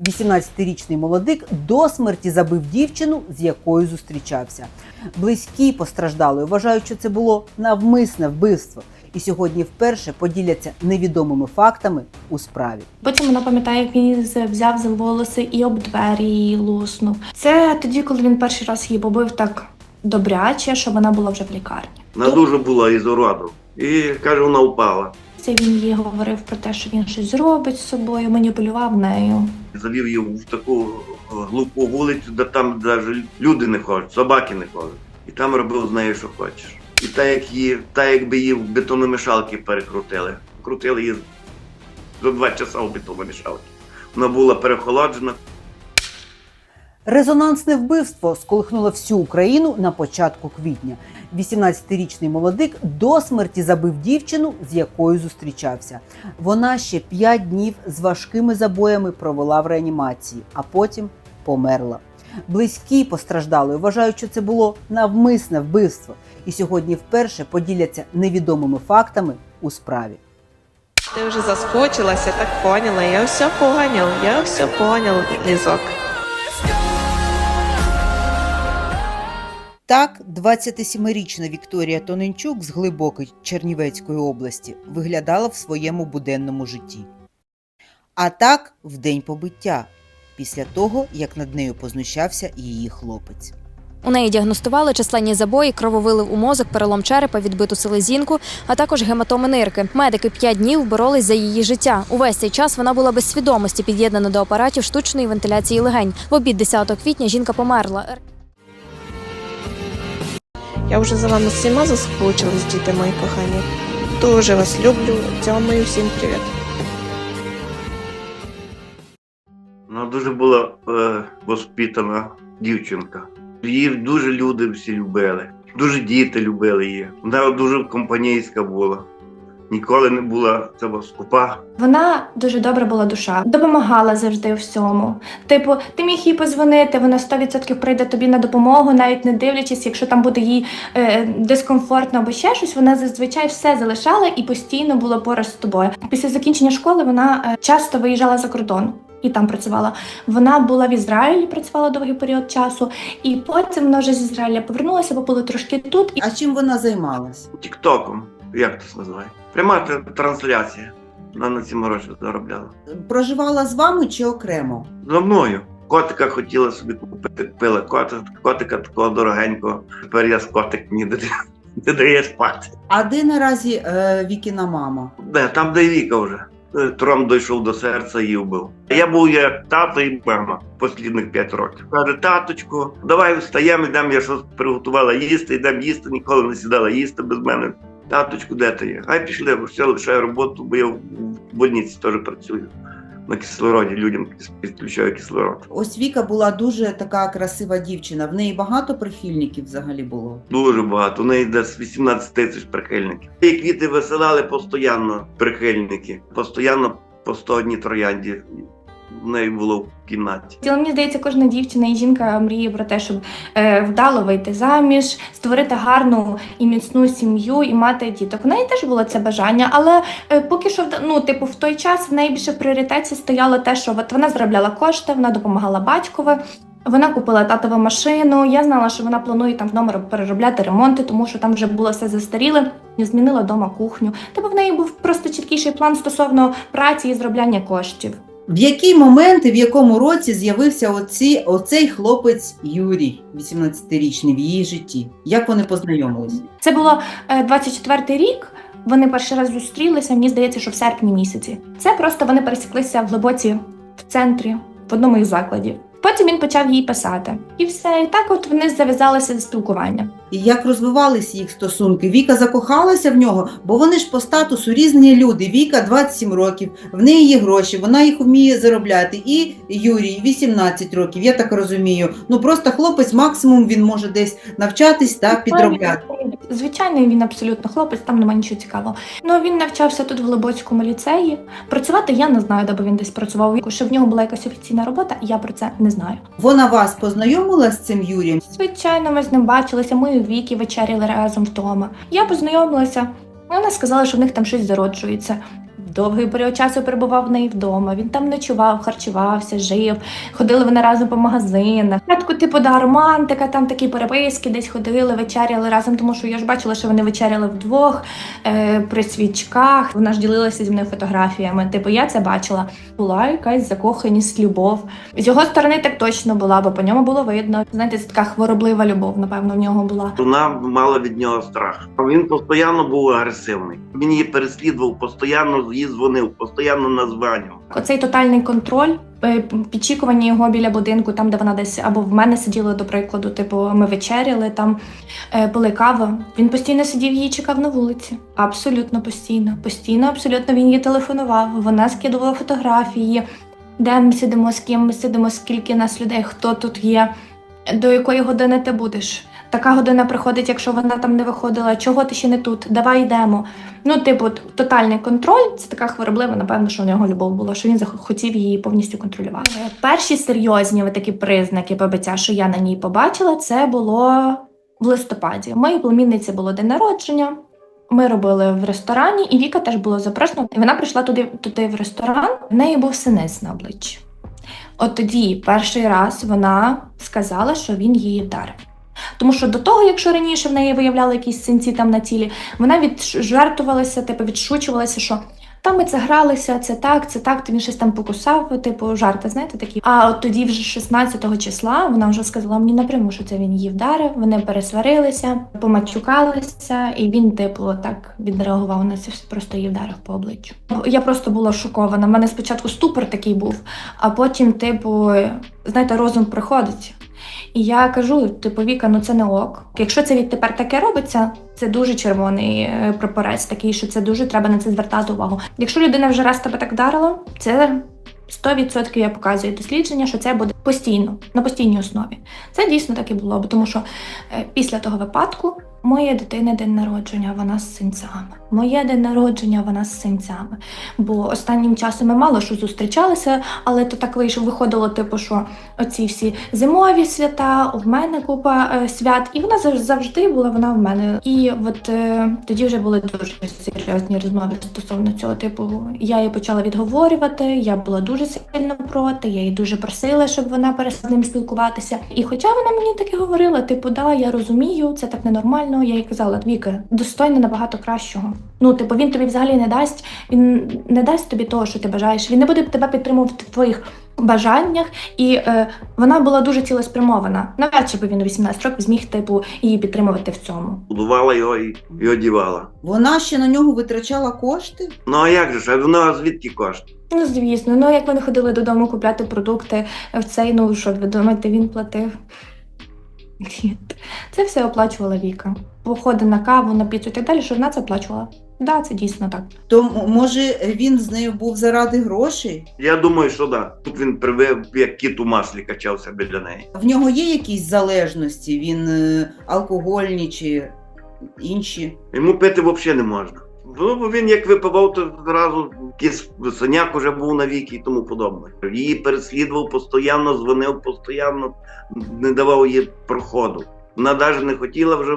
18-річний молодик до смерті забив дівчину, з якою зустрічався. Близькі постраждали, вважають, що це було навмисне вбивство. І сьогодні вперше поділяться невідомими фактами у справі. Потім вона пам'ятає, як він взяв за волоси і об двері її луснув. Це тоді, коли він перший раз її побив так добряче, що вона була вже в лікарні. Вона дуже була із уроду. І каже, вона впала. Це він їй говорив про те, що він щось зробить з собою, маніпулював нею. Завів її в таку глупу вулицю, де там навіть люди не ходять, собаки не ходять. І там робив з нею, що хочеш. І так як її, так якби її в бетономішалки перекрутили. Крутили її за два часа в бетономішалки. Вона була перехолоджена, Резонансне вбивство сколихнуло всю Україну на початку квітня. 18-річний молодик до смерті забив дівчину, з якою зустрічався. Вона ще 5 днів з важкими забоями провела в реанімації, а потім померла. Близькі постраждали, вважають, що це було навмисне вбивство. І сьогодні вперше поділяться невідомими фактами у справі. Ты уже заскочилась, я так поняла. Я все понял, я все понял, Лизок. Так, 27-річна Вікторія Тоненчук з глибокої Чернівецької області виглядала в своєму буденному житті. А так в день побиття, після того, як над нею познущався її хлопець. У неї діагностували численні забої, крововилив у мозок, перелом черепа, відбиту селезінку, а також гематоми нирки. Медики п'ять днів боролись за її життя. Увесь цей час вона була без свідомості, під'єднана до апаратів штучної вентиляції легень. В обід 10 квітня жінка померла. Я вже за вами всіма заскучилась, діти мої кохані. Дуже вас люблю. Цьому всім привіт. Вона дуже була е, воспитана дівчинка. Її дуже люди всі любили. Дуже діти любили її. Вона дуже компанійська була. Ніколи не була це скупа. Вона дуже добра була душа, допомагала завжди у всьому. Типу, ти міг їй позвонити, вона 100% прийде тобі на допомогу, навіть не дивлячись, якщо там буде їй е, дискомфортно або ще щось, вона зазвичай все залишала і постійно була поруч з тобою. Після закінчення школи вона е, часто виїжджала за кордон. І там працювала. Вона була в Ізраїлі, працювала довгий період часу, і потім вона вже з Ізраїля повернулася, бо були трошки тут. І А чим вона займалась? Тіктоком, як це називає? Пряма трансляція. Вона на цьому гроші заробляла. Проживала з вами чи окремо? За мною. Котика хотіла собі купити, купила котика, котика такого дорогенького. Тепер я з котик мені не, дає- спати. А де наразі е, Вікіна мама? Де, там, де Віка вже. Е, Тром дійшов до серця і вбив. Я був як тато і мама послідних п'ять років. Каже, таточку, давай встаємо, йдемо, я щось приготувала їсти, йдемо їсти, ніколи не сідала їсти без мене. Таточку, де ти є? Хай пішли, бо все, лишаю роботу, бо я в больниці теж працюю. На кислороді людям підключаю кислород. Ось Віка була дуже така красива дівчина. В неї багато прихильників взагалі було. Дуже багато. У неї десь 18 тисяч прихильників. І квіти висилали постійно прихильники. Постійно по 100 одній троянді в неї було в кімнаті. Але мені здається, кожна дівчина і жінка мріє про те, щоб е, вдало вийти заміж, створити гарну і міцну сім'ю і мати діток. У неї теж було це бажання, але е, поки що ну, типу, в той час в неї більше в пріоритеті стояло те, що от вона заробляла кошти, вона допомагала батькові. Вона купила татову машину. Я знала, що вона планує там вдома роб- переробляти ремонти, тому що там вже було все застаріле. Змінила вдома кухню. Тобто в неї був просто чіткіший план стосовно праці і зробляння коштів. В який момент і в якому році з'явився оці, оцей хлопець Юрій, 18-річний в її житті? Як вони познайомилися? Це було е, 24-й рік. Вони перший раз зустрілися. Мені здається, що в серпні місяці. Це просто вони пересіклися в глибоці в центрі, в одному із закладів. Потім він почав їй писати, і все. І так, от вони зав'язалися спілкування. І як розвивалися їх стосунки? Віка закохалася в нього, бо вони ж по статусу різні люди. Віка 27 років, в неї є гроші, вона їх вміє заробляти. І Юрій 18 років, я так розумію. Ну просто хлопець, максимум він може десь навчатись та підробляти. Звичайний він абсолютно хлопець, там немає нічого цікавого. Ну він навчався тут в Глибоцькому ліцеї. Працювати я не знаю, де би він десь працював. Що в нього була якась офіційна робота, я про це не знаю. Вона вас познайомила з цим Юрієм? Звичайно, ми з ним бачилися. Ми у віки вечеряли разом вдома. Я познайомилася. Вона сказала, що в них там щось зароджується. Довгий період часу перебував в неї вдома. Він там ночував, харчувався, жив. Ходили вони разом по магазинах. Спочатку, типу, да, романтика, там такі переписки, десь ходили, вечеряли разом, тому що я ж бачила, що вони вечеряли вдвох е, при свічках. Вона ж ділилася зі мною фотографіями. Типу, я це бачила. Була якась закоханість, любов. З його сторони так точно була, бо по ньому було видно. Знаєте, це така хвороблива любов, напевно, в нього була. Вона мала від нього страх. Він постійно був агресивний. Він її переслідував, постійно дзвонив, постійно названював. Оцей тотальний контроль, е, підчікування його біля будинку, там де вона десь або в мене сиділа, до прикладу, типу, ми вечеряли, там е, пили каву. Він постійно сидів її чекав на вулиці. Абсолютно постійно. Постійно, абсолютно він їй телефонував. Вона скидувала фотографії, де ми сидимо, з ким ми сидимо, скільки нас людей, хто тут є, до якої години ти будеш. Така година приходить, якщо вона там не виходила. Чого ти ще не тут? Давай йдемо. Ну, типу, тотальний контроль це така хвороблива, напевно, що у нього любов була, що він хотів її повністю контролювати. Перші серйозні такі признаки побиття, що я на ній побачила, це було в листопаді. У моїй племінниці було день народження. Ми робили в ресторані, і Віка теж була запрошена. І вона прийшла туди, туди в ресторан. В неї був синець на обличчі. От тоді перший раз вона сказала, що він її вдарив. Тому що до того, якщо раніше в неї виявляли якісь синці там на тілі, вона віджартувалася, типу відшучувалася, що там ми це гралися, це так, це так, то він щось там покусав, типу жарти, знаєте, такі. А от тоді, вже 16 го числа, вона вже сказала мені напряму, що це він її вдарив. Вони пересварилися, помачукалися, і він, типу, так відреагував на це просто її вдарив по обличчю. Я просто була шокована. У мене спочатку ступор такий був, а потім, типу, знаєте, розум приходить. І я кажу, типу, Віка, ну це не ок. Якщо це відтепер таке робиться, це дуже червоний е, прапорець такий, що це дуже треба на це звертати увагу. Якщо людина вже раз тебе так вдарила, це 100% я показую дослідження, що це буде постійно, на постійній основі. Це дійсно так і було, тому що е, після того випадку моє дитини день народження, вона з синцями. Моє день народження, вона з синцями. Бо останнім часом ми мало що зустрічалися, але то так вийшло, виходило, типу, що оці всі зимові свята, у мене купа е, свят, і вона завж- завжди була вона в мене. І от е, тоді вже були дуже серйозні розмови стосовно цього. Типу, я її почала відговорювати, я була дуже сильно проти, я її дуже просила, щоб вона перестала з ним спілкуватися. І хоча вона мені таке говорила, типу, да, я розумію, це так ненормально. Я їй казала, Віка, достойна набагато кращого. Ну, типу, він тобі взагалі не дасть, він не дасть тобі того, що ти бажаєш. Він не буде тебе підтримувати в твоїх бажаннях, і е, вона була дуже цілеспрямована. Навряд чи би він 18 років зміг типу її підтримувати в цьому. Будувала його і, і одівала. Вона ще на нього витрачала кошти. Ну а як же ж? А вона звідки кошти? Ну, звісно, ну як вони ходили додому купляти продукти в цей, ну що ви думаєте, він платив? Ні. Це все оплачувала Віка. Походи на каву, на піцу і так далі, що вона це оплачувала. Да, це дійсно так. То може він з нею був заради грошей? Я думаю, що да. Тут він привив, як кіт у маслі качався біля неї. В нього є якісь залежності? Він е, алкогольні чи інші? Йому пити взагалі не можна. Ну, бо він як випивав, то зразу якийсь синяк уже був на віки і тому подобне. Її переслідував постійно, дзвонив постійно, не давав їй проходу. Вона навіть не хотіла вже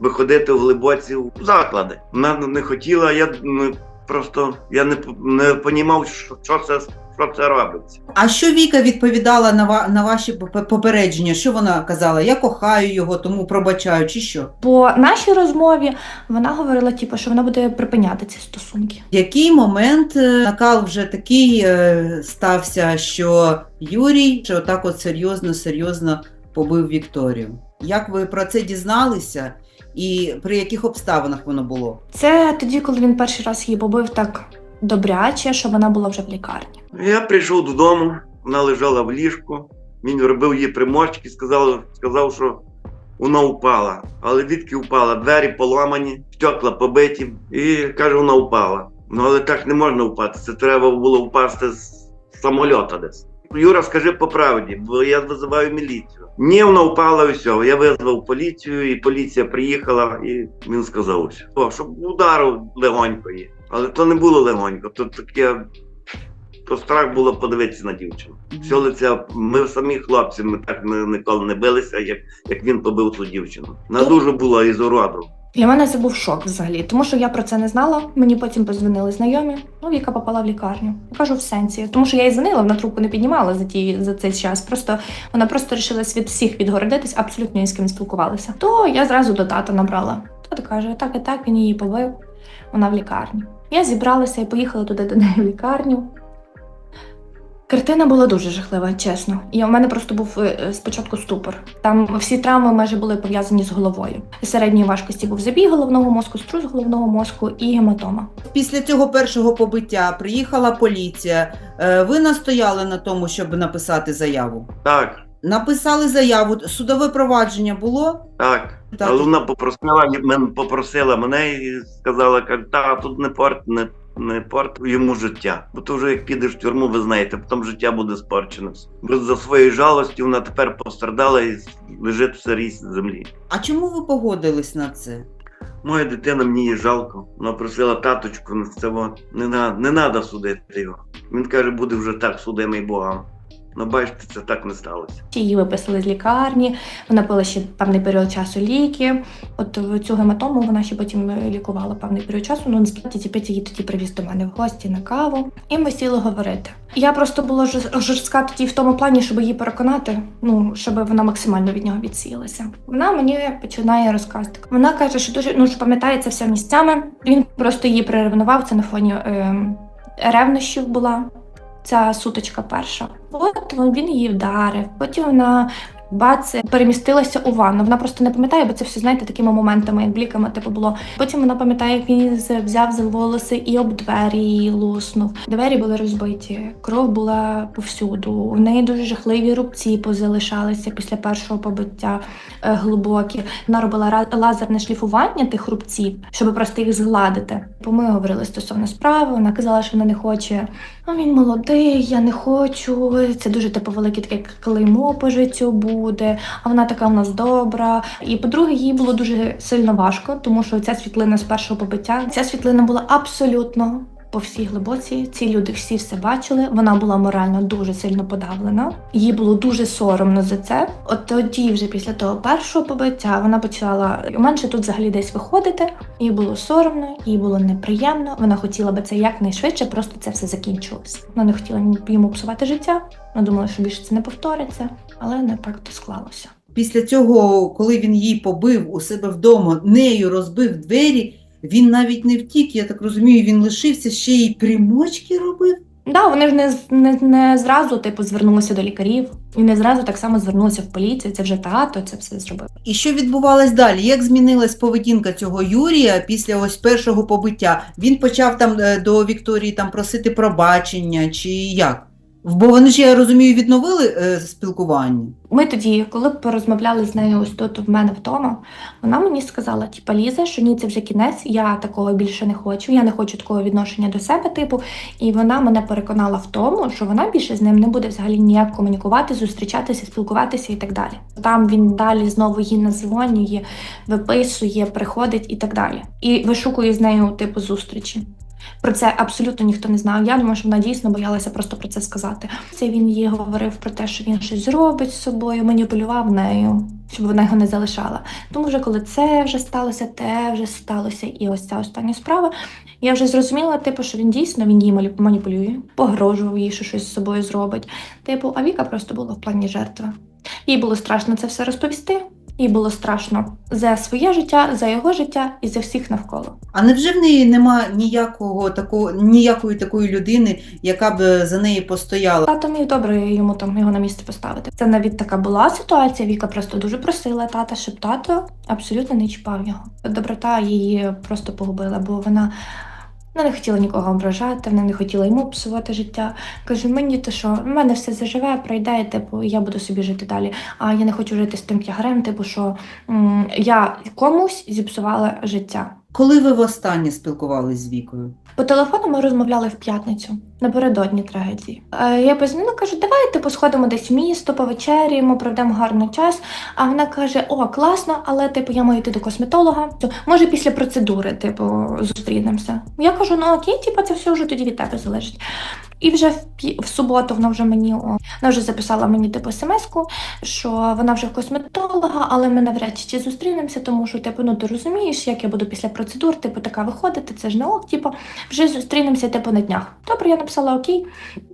виходити в глибоці в заклади. Вона не хотіла, я ну, просто я не, не понімав, що, що це що це робиться. А що Віка відповідала на, ва- на ваші поп- попередження? Що вона казала? Я кохаю його, тому пробачаю, чи що? По нашій розмові вона говорила, типу, що вона буде припиняти ці стосунки. Який момент е, накал вже такий е, стався, що Юрій що так от серйозно, серйозно побив Вікторію? Як ви про це дізналися? І при яких обставинах воно було? Це тоді, коли він перший раз її побив так добряче, що вона була вже в лікарні. Я прийшов додому, вона лежала в ліжку, він робив їй примочки, сказав, сказав, що вона впала. Але відки впала? Двері поламані, стекла побиті, і каже, вона впала. Ну але так не можна впасти. Це треба було впасти з самольота десь. Юра, скажи по правді, бо я визиваю міліцію. Ні, вона впала і все. Я визвав поліцію, і поліція приїхала, і він сказав, ось, о, щоб ударив легонько її. Але то не було легонько, то таке то страх було подивитися на дівчину. Все лице, ми самі хлопці, ми так ніколи не билися, як, як він побив ту дівчину. Вона дуже була уроду. Для мене це був шок взагалі, тому що я про це не знала. Мені потім позвонили знайомі. Ну, Віка попала в лікарню. Я кажу в сенсі, тому що я їй дзвонила, вона трубку не піднімала за ті за цей час. Просто вона просто вирішила від всіх відгородитись, абсолютно ні з ким не спілкувалася. То я зразу до тата набрала. Тато каже, так і так, він її побив. Вона в лікарні. Я зібралася і поїхала туди до неї в лікарню. Картина була дуже жахлива, чесно. І у мене просто був е, е, спочатку ступор. Там всі травми майже були пов'язані з головою. Середньої важкості був забій головного мозку, струс головного мозку і гематома. Після цього першого побиття приїхала поліція. Е, Ви настояли на тому, щоб написати заяву. Так, Написали заяву. Судове провадження було? так. Так. Але вона попросила, мен- попросила мене і сказала, каже, та тут не порт, не, не порт йому життя. Бо то вже як підеш в тюрму, ви знаєте, потім життя буде спорчене. Бо за своєю жалостю вона тепер пострадала і лежить в сирій землі. А чому ви погодились на це? Моя дитина мені її жалко. Вона просила таточку, ну, це не, на, не судити його. Він каже, буде вже так судимий Богом. Ну, бачите, це так не сталося. Її виписали з лікарні, вона пила ще певний період часу ліки. От цю гематому вона ще потім е, лікувала певний період часу. Ну насправді тіпець її тоді привіз до мене в гості на каву, і ми сіли говорити. Я просто була жорст- жорстка тоді в тому плані, щоб її переконати, ну щоб вона максимально від нього відсіялася. Вона мені починає розказувати. Вона каже, що дуже ну що пам'ятає це все місцями. Він просто її приревнував. Це на фоні е, ревнощів була ця сутичка перша. От він її вдарив. Потім вона бац перемістилася у ванну. Вона просто не пам'ятає, бо це все знаєте такими моментами, як бліками типу було. Потім вона пам'ятає, як він взяв за волоси і об двері її луснув. Двері були розбиті, кров була повсюду. У неї дуже жахливі рубці позалишалися після першого побиття е, глибокі. Вона робила лазерне шліфування тих рубців, щоб просто їх згладити. Бо ми говорили стосовно справи. Вона казала, що вона не хоче. А він молодий, я не хочу. Це дуже типу велике таке клеймо по життю буде. А вона така в нас добра. І по-друге, їй було дуже сильно важко, тому що ця світлина з першого побиття, ця світлина була абсолютно. По всій глибоці ці люди всі все бачили. Вона була морально дуже сильно подавлена. Їй було дуже соромно за це. От тоді, вже після того першого побиття, вона почала менше тут взагалі десь виходити. Їй було соромно, їй було неприємно. Вона хотіла би це якнайшвидше, просто це все закінчилось. Вона не хотіла йому псувати життя. Вона думала, що більше це не повториться, але не так то склалося. Після цього, коли він її побив у себе вдома, нею розбив двері, він навіть не втік, я так розумію, він лишився, ще й примочки робив. Да, вони ж не, не, не зразу типу звернулися до лікарів і не зразу так само звернулися в поліцію. Це вже тато це все зробив. І що відбувалось далі? Як змінилась поведінка цього Юрія після ось першого побиття? Він почав там е, до Вікторії там просити пробачення чи як? Бо вони ж, я розумію, відновили е, спілкування. Ми тоді, коли порозмовляли з нею ось тут в мене вдома, вона мені сказала: типа Ліза, що ні, це вже кінець, я такого більше не хочу, я не хочу такого відношення до себе, типу. І вона мене переконала в тому, що вона більше з ним не буде взагалі ніяк комунікувати, зустрічатися, спілкуватися і так далі. Там він далі знову її назвонює, виписує, приходить і так далі. І вишукує з нею типу зустрічі. Про це абсолютно ніхто не знав. Я думаю, що вона дійсно боялася просто про це сказати. Це він їй говорив про те, що він щось зробить з собою, маніпулював нею, щоб вона його не залишала. Тому вже коли це вже сталося, те вже сталося, і ось ця остання справа. Я вже зрозуміла, типу, що він дійсно він її маніпулює, погрожував їй, що щось з собою зробить. Типу, а Віка просто була в плані жертви. Їй було страшно це все розповісти. Їй було страшно за своє життя, за його життя і за всіх навколо. А невже в неї нема ніякого такого, ніякої такої людини, яка б за неї постояла? Тато міг добре йому там його на місце поставити. Це навіть така була ситуація. Віка просто дуже просила тата, щоб тато абсолютно не чіпав його. Доброта її просто погубила, бо вона. Вона не хотіла нікого ображати, вона не хотіла йому псувати життя. Каже, мені то що, в мене все заживе, пройде, типу, я буду собі жити далі. А я не хочу жити з тим тягарем, типу, що м, я комусь зіпсувала життя. Коли ви востаннє спілкувались з Вікою? По телефону ми розмовляли в п'ятницю. Напередодні трагедії. Е, Я позвонила, кажу, давай типу сходимо десь в місто, повечеряємо, проведемо гарний час. А вона каже: О, класно, але типу я маю йти до косметолога. Може, після процедури, типу, зустрінемося. Я кажу, ну окей, типу, це все вже тоді від тебе залежить. І вже в, пі- в суботу вона вже мені о, вона вже записала мені типу смс-ку, що вона вже в косметолога, але ми навряд чи зустрінемося, тому що типу, ну ти розумієш, як я буду після процедур, типу, така виходити, це ж не ок, типу, вже зустрінемося типу на днях. Добре, я написала окей,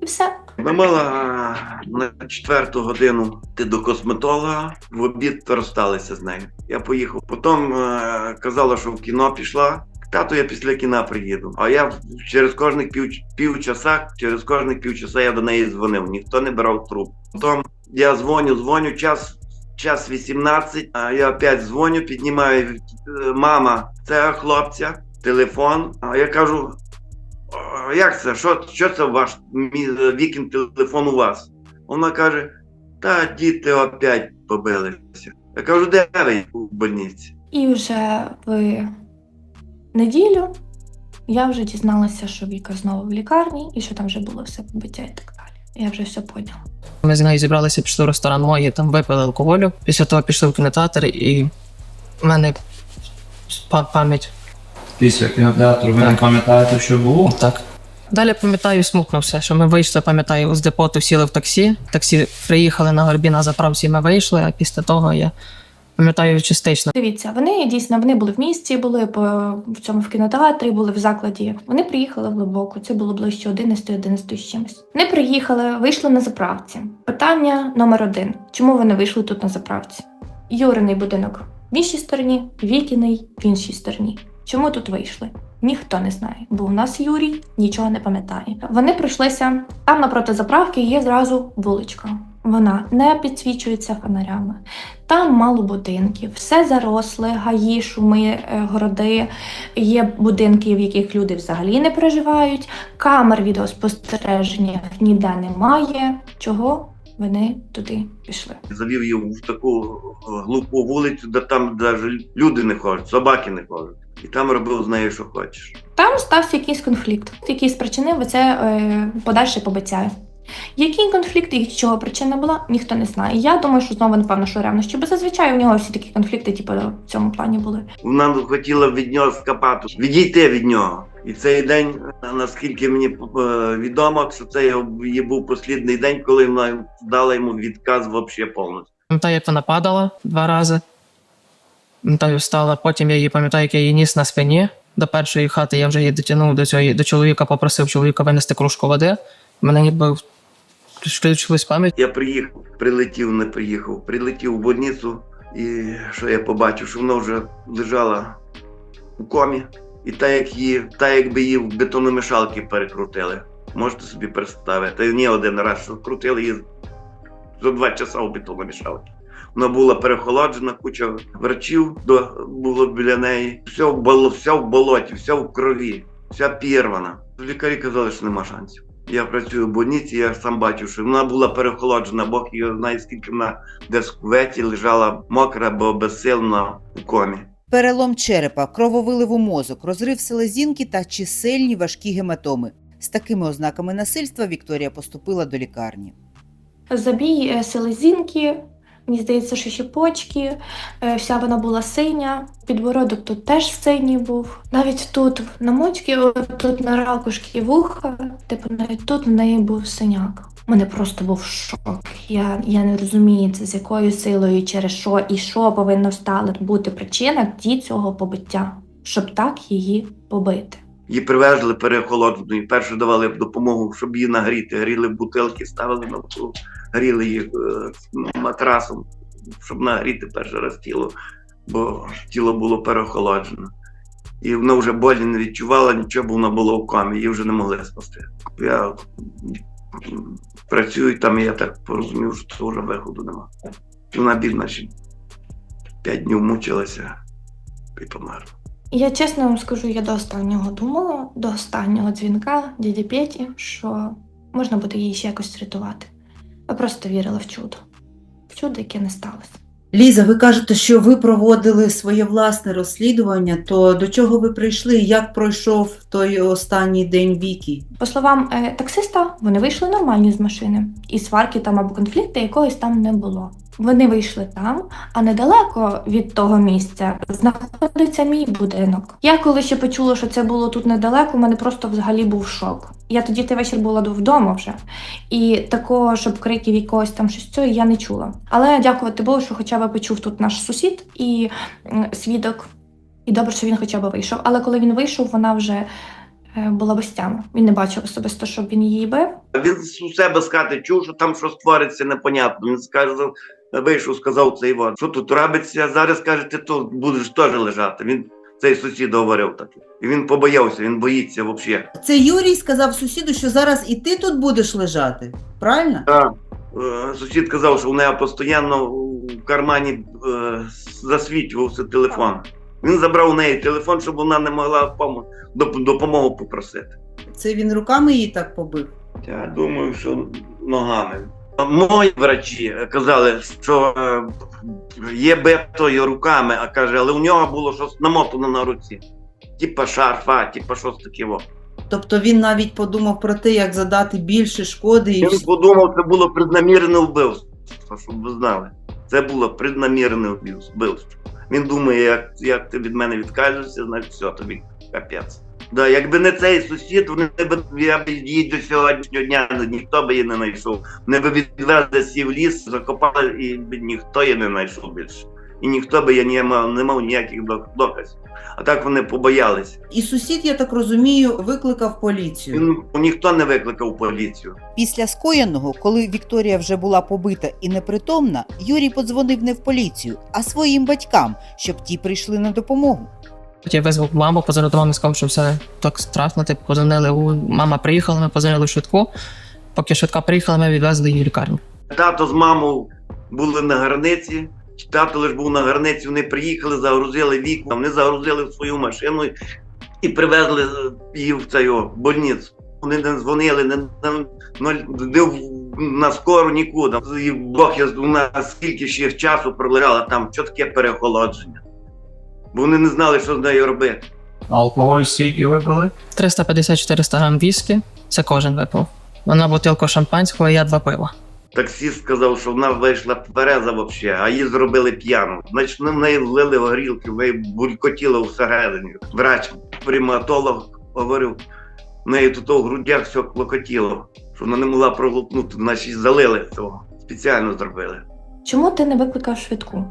і все. Ми мала на четверту годину йти до косметолога, в обід розсталися з нею. Я поїхав. Потім е, казала, що в кіно пішла. Тато, я після кіна приїду. А я через кожних пів, півчаса, через кожних півчаса я до неї дзвонив. Ніхто не брав трубку. Потім я дзвоню, дзвоню, час, час 18, а я опять дзвоню, піднімаю е, мама, це хлопця, телефон. А я кажу, «А як це? Що, що це ваш мій- вікін телефон у вас? Вона каже: та діти опять побилися. Я кажу, де ви у больниці? І вже в неділю я вже дізналася, що Віка знову в лікарні і що там вже було все побиття і так далі. Я вже все поняла. Ми з нею зібралися, пішли в ресторан мої, там випили алкоголю. Після того пішли в кінотеатр, і в мене пам'ять Після кінотеатру ви не пам'ятаєте, що було? так. Далі пам'ятаю, смукнувся, що ми вийшли, пам'ятаю, з депоту сіли в таксі. Таксі приїхали на горбі на заправці, ми вийшли, а після того я пам'ятаю частично. Дивіться, вони дійсно вони були в місті, були по в цьому в кінотеатрі, були в закладі. Вони приїхали в глибоку. Це було ближче 11 11 з чимось. Вони приїхали, вийшли на заправці. Питання номер один: чому вони вийшли тут на заправці? Юриний будинок в іншій стороні, Вікіний в іншій стороні. Чому тут вийшли? Ніхто не знає, бо у нас Юрій нічого не пам'ятає. Вони пройшлися там напроти заправки. Є зразу вуличка. Вона не підсвічується фонарями. Там мало будинків, все заросле, гаї, шуми, е, городи. Є будинки, в яких люди взагалі не проживають. Камер відеоспостереження ніде немає. Чого вони туди пішли? Завів її в таку е, глупу вулицю, де там навіть люди не ходять, собаки не ходять. І там робив з нею, що хочеш. Там стався якийсь конфлікт, який спричинив оце е, подальше побиття. Який конфлікт і чого причина була, ніхто не знає. Я думаю, що знову напевно, що ревнощі, бо зазвичай у нього всі такі конфлікти, типу, в цьому плані були. Вона хотіла від нього скапати, відійти від нього. І цей день, наскільки мені е, відомо, що це його- її був послідний день, коли вона дала йому відказ взагалі повністю. Пам'ятаю, як вона падала два рази. Пам'ятаю, встала. Потім я її пам'ятаю, як я її ніс на спині. До першої хати я вже її дотягнув до цього до чоловіка, попросив чоловіка винести кружку води. Мене ніби включилась пам'ять. Я приїхав, прилетів, не приїхав. Прилетів в больницю, і що я побачив, що вона вже лежала у комі, і так як її, так якби її в бетономішалки перекрутили. Можете собі представити. Ні один раз, крутили її за два часа в бетономішалки. Вона була перехолоджена, куча врачів до, було біля неї. Все в, боло, все в болоті, все в крові, вся пірвана. Лікарі казали, що нема шансів. Я працюю в больниці, я сам бачив, що вона була перехолоджена, Бог її знає, скільки вона десь в кветі лежала мокра, бо безсилна у комі. Перелом черепа, крововилив у мозок, розрив селезінки та чисельні важкі гематоми. З такими ознаками насильства Вікторія поступила до лікарні. Забій е, селезінки, мені здається, що ще почки, е, вся вона була синя, підбородок тут теж синій був. Навіть тут на мочці, тут на ракушки вуха, типу навіть тут в неї був синяк. У мене просто був шок. Я, я не розумію, це з якою силою, через що і що повинно стала бути причина ті цього побиття, щоб так її побити. Її привезли перехолодженою. Перше давали допомогу, щоб її нагріти. Гріли бутилки, ставили на ту, гріли їх е, матрасом, щоб нагріти перший раз тіло, бо тіло було перехолоджене. І вона вже болі не відчувала, нічого, бо вона була в комі, її вже не могли спасти. Я працюю там, і я так порозумів, що це вже виходу нема. Вона бідна ще п'ять днів мучилася і померла. Я чесно вам скажу, я до останнього думала, до останнього дзвінка дяді Петі, що можна буде її ще якось рятувати. Я просто вірила в чудо. В чудо, яке не сталося. Ліза, ви кажете, що ви проводили своє власне розслідування, то до чого ви прийшли? Як пройшов той останній день Вікі? По словам е, таксиста, вони вийшли нормальні з машини, і сварки там або конфлікту якогось там не було. Вони вийшли там, а недалеко від того місця знаходиться мій будинок. Я коли ще почула, що це було тут недалеко, у мене просто взагалі був шок. Я тоді той вечір була вдома вже, і такого, щоб криків якогось там щось цього, я не чула. Але дякувати Богу, що хоча б почув тут наш сусід і свідок. І добре, що він хоча б вийшов. Але коли він вийшов, вона вже е, була без тями. Він не бачив особисто, щоб він її бив. Він у себе з хати чув, що там щось твориться непонятно. Він сказав, вийшов, сказав цей Іван, що тут робиться, зараз каже, ти будеш теж лежати. Він цей сусід говорив так. І він побоявся, він боїться взагалі. Це Юрій сказав сусіду, що зараз і ти тут будеш лежати. Правильно? Так. Е, Сусід казав, що у неї постійно в кармані е, засвічувався телефон. Він забрав у неї телефон, щоб вона не могла допомогу попросити. Це він руками її так побив. Я думаю, що ногами. Мої врачі казали, що е, є бептою руками, а каже, але у нього було щось намотано на руці. Типа шарфа, типа щось таке. Тобто він навіть подумав про те, як задати більше шкоди і Він подумав, це було преднамірене вбивство, щоб ви знали. Це було преднамірене вбивство. вбивство. Він думає, як, як ти від мене відкажешся, значить все, тобі капець. Да, якби не цей сусід, вони б я б її до сьогоднішнього дня ніхто би її не знайшов. Вони б відвезли сі в ліс, закопали, і б ніхто її не знайшов більше. І ніхто би я не мав, не мав ніяких доказів. А так вони побоялися. І сусід, я так розумію, викликав поліцію. Він, ніхто не викликав поліцію. Після скоєного, коли Вікторія вже була побита і непритомна, Юрій подзвонив не в поліцію, а своїм батькам, щоб ті прийшли на допомогу. Я визвав маму, позвонив до мами, сказав, що все так страшно. Типу, позвонили, мама приїхала, ми позвонили в швидку. Поки швидка приїхала, ми відвезли її в лікарню. Тато з мамою були на границі. Тато лише був на границі, вони приїхали, загрузили вікна, вони загрузили в свою машину і привезли її в цю больницю. Вони не дзвонили, не, не, не, на скору нікуди. І Бог я у нас скільки ще часу пролежало там чітке переохолодження. Бо вони не знали, що з нею робити. Алкоголь скільки випили? 350-400 грам віскі, це кожен випив. Вона бутилку шампанського, я два пива. Таксіст сказав, що вона вийшла твереза взагалі, а її зробили п'яну. Значить, в неї влили горілки, в неї булькотіло всередині. Врач, приматолог говорив, в неї тут у грудях все клокотіло, що вона не могла проглотнути, значить залили цього. Спеціально зробили. Чому ти не викликав швидку?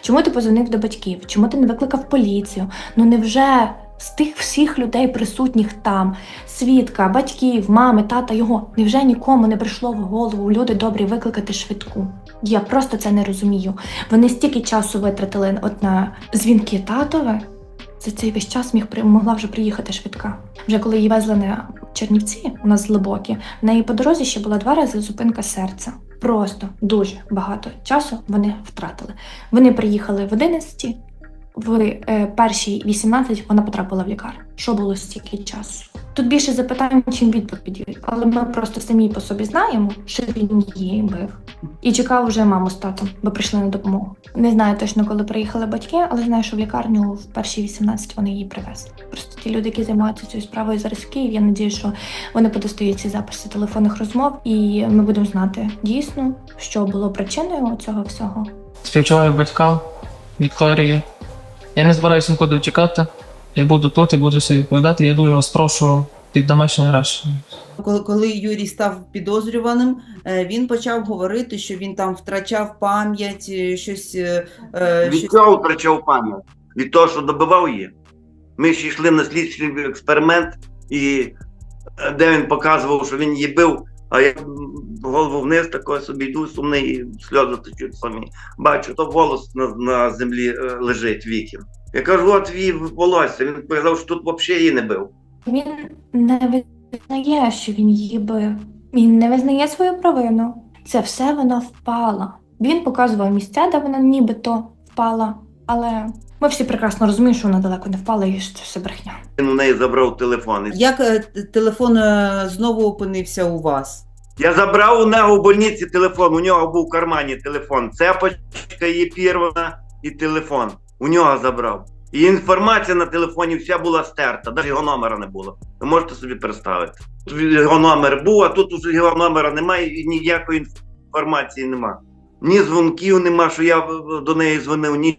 Чому ти позвонив до батьків? Чому ти не викликав поліцію? Ну невже з тих всіх людей, присутніх там, свідка, батьків, мами, тата його, невже нікому не прийшло в голову люди добрі викликати швидку? Я просто це не розумію. Вони стільки часу витратили от на дзвінки татове. За цей весь час міг могла вже приїхати швидка. Вже коли її везли на Чернівці, у нас глибокі, в неї по дорозі ще була два рази зупинка серця. Просто дуже багато часу вони втратили. Вони приїхали в 11, в першій 18 вона потрапила в лікарню. Що було стільки часу? Тут більше запитань, чим відповідей, але ми просто самі по собі знаємо, що він її бив. І чекав вже маму з татом, бо прийшли на допомогу. Не знаю точно, коли приїхали батьки, але знаю, що в лікарню в першій 18 вони її привезли. Просто ті люди, які займаються цією справою зараз в Києві, я надію, що вони подостають ці записи телефонних розмов, і ми будемо знати дійсно, що було причиною цього всього. Співчуваю батькам Вікторії. Я не збираюся нікуди втікати. Я буду тут і буду все відповідати. Я дуже вас прошу під домашній арешт. Коли, коли Юрій став підозрюваним, е, він почав говорити, що він там втрачав пам'ять, е, щось. е, е, Від щось... цього втрачав пам'ять. Від того, що добивав її. Ми ще йшли на слідчий експеримент, і е, де він показував, що він її бив, а я голову вниз такою собі йду сумний, і сльози течуть самі. Бачу, то волос на, на землі е, лежить вікін. Я кажу, от її волосся. Він сказав, що тут взагалі її не бив. Він не визнає, що він її бив. Він не визнає свою провину. Це все вона впала. Він показував місця, де вона нібито впала, але ми всі прекрасно розуміємо, що вона далеко не впала і що це все брехня. Він у неї забрав телефон. Як е, т- телефон е, знову опинився у вас? Я забрав у нього в больниці телефон. У нього був в кармані телефон. Цепочка її пірвана і телефон. У нього забрав. І інформація на телефоні вся була стерта, навіть його номера не було. Ви можете собі представити. Тут Його номер був, а тут уже його номера немає і ніякої інформації нема. Ні дзвонків нема, що я до неї дзвонив, ні.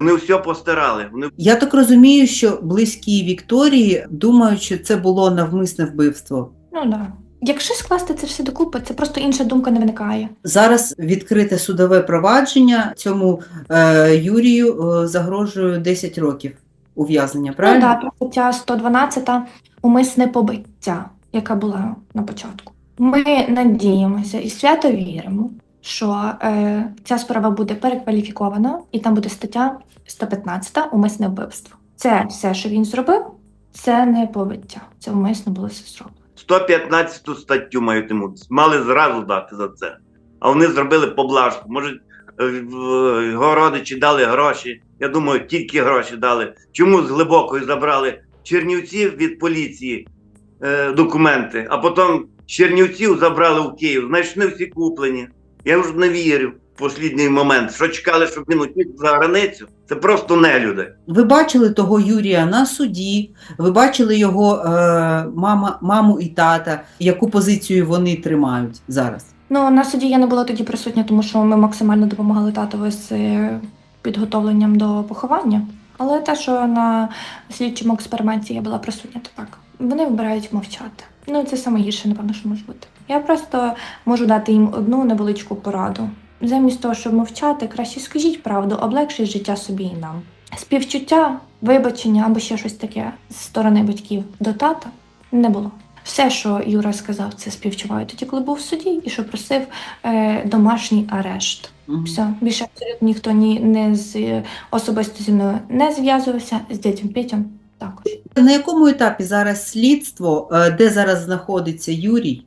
Вони все постирали. Вони Я так розумію, що близькі Вікторії думають, що це було навмисне вбивство. Ну да. Якщо скласти це все докупи, це просто інша думка не виникає. Зараз відкрите судове провадження. Цьому е, Юрію е, загрожує 10 років ув'язнення. Правильно? Ну да, стаття 112 умисне побиття, яка була на початку. Ми надіємося і свято віримо, що е, ця справа буде перекваліфікована, і там буде стаття 115 умисне вбивство. Це все, що він зробив, це не побиття. Це умисно було все зроблено. 115 статтю мають йому. Мали зразу дати за це. А вони зробили поблажку. Може, е, його родичі дали гроші. Я думаю, тільки гроші дали. Чому з глибокої забрали Чернівців від поліції е, документи, а потім Чернівців забрали в Київ. Значить, всі куплені. Я вже не вірю в останній момент. Що чекали, щоб він утік за границю? Це просто нелюди. Ви бачили того Юрія на суді, ви бачили його е, мама, маму і тата, яку позицію вони тримають зараз. Ну, на суді я не була тоді присутня, тому що ми максимально допомагали татові з е, підготовленням до поховання. Але те, що на слідчому експерименті я була присутня, то так. Вони вибирають мовчати. Ну, це саме гірше, напевно, що може бути. Я просто можу дати їм одну невеличку пораду. Замість того, щоб мовчати, краще скажіть правду, облегшіть життя собі і нам. Співчуття, вибачення або ще щось таке з сторони батьків до тата не було. Все, що Юра сказав, це співчуваю тоді, коли був в суді, і що просив е, домашній арешт. Все, більше абсолютно ніхто ні не з особисто зі мною не зв'язувався з дітям Петям також. На якому етапі зараз слідство, е, де зараз знаходиться Юрій,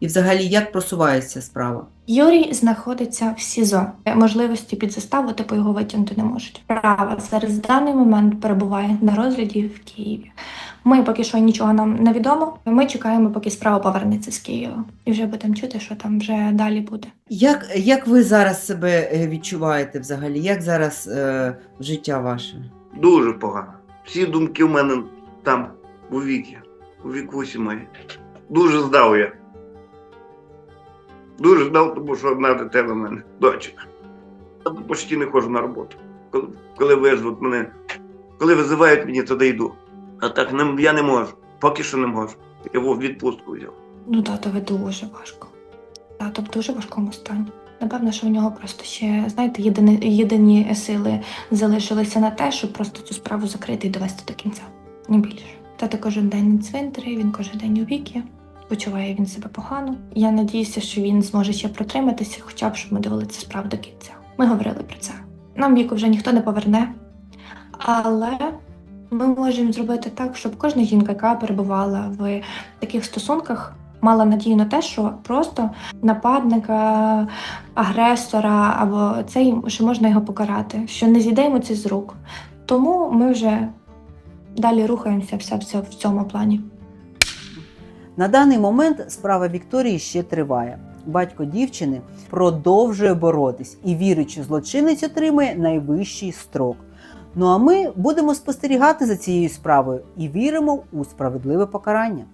і взагалі як просувається справа? Юрій знаходиться в СІЗО. Можливості під заставу типу його витягнути не можуть. Справа зараз в даний момент перебуває на розгляді в Києві. Ми поки що нічого нам не відомо. Ми чекаємо, поки справа повернеться з Києва, і вже будемо чути, що там вже далі буде. Як, як ви зараз себе е, відчуваєте взагалі? Як зараз е, життя ваше? Дуже погано. Всі думки в мене там у віки, у вікусі мої. Дуже здав я. Дуже здав, тому що одна дитина в мене, дочка. Я почти не ходжу на роботу. Коли, коли визвуть мене, коли визивають мені, туди йду. А так не, я не можу. Поки що не можу. Я в відпустку взяв. Ну, татові дуже важко. Тато в дуже важкому стані. Напевно, що в нього просто ще, знаєте, єдині, єдині сили залишилися на те, щоб просто цю справу закрити і довести до кінця. Не більше. Тато кожен день на він кожен день у віки. Почуває він себе погано. Я надіюся, що він зможе ще протриматися, хоча б щоб ми довели цю справу до кінця. Ми говорили про це. Нам віку вже ніхто не поверне, але ми можемо зробити так, щоб кожна жінка, яка перебувала в таких стосунках, мала надію на те, що просто нападника, агресора або цей, що можна його покарати, що не зійде йому це з рук. Тому ми вже далі рухаємося все в цьому плані. На даний момент справа Вікторії ще триває. Батько дівчини продовжує боротись і що злочинець отримає найвищий строк. Ну а ми будемо спостерігати за цією справою і віримо у справедливе покарання.